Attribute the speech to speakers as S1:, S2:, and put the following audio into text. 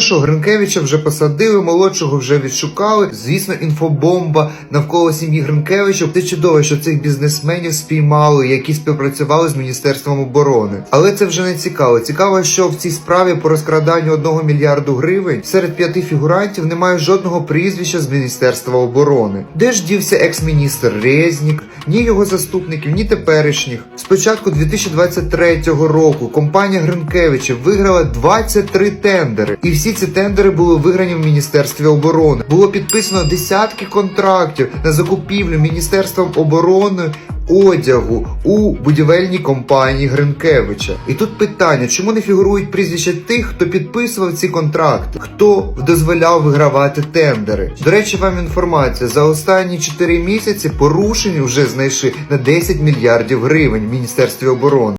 S1: Що Гринкевича вже посадили, молодшого вже відшукали. Звісно, інфобомба навколо сім'ї Гринкевича. Це чудово, що цих бізнесменів спіймали, які співпрацювали з міністерством оборони. Але це вже не цікаво. Цікаво, що в цій справі по розкраданню одного мільярду гривень серед п'яти фігурантів немає жодного прізвища з міністерства оборони. Де ж дівся екс-міністр Резнік, ні його заступників, ні теперішніх. Спочатку 2023 року компанія Гринкевича виграла 23 тендери, і всі ці тендери були виграні в міністерстві оборони. Було підписано десятки контрактів на закупівлю міністерством оборони одягу у будівельній компанії Гринкевича. І тут питання: чому не фігурують прізвища тих, хто підписував ці контракти, хто дозволяв вигравати тендери? До речі, вам інформація за останні 4 місяці порушень вже знайшли на 10 мільярдів гривень в міністерстві оборони.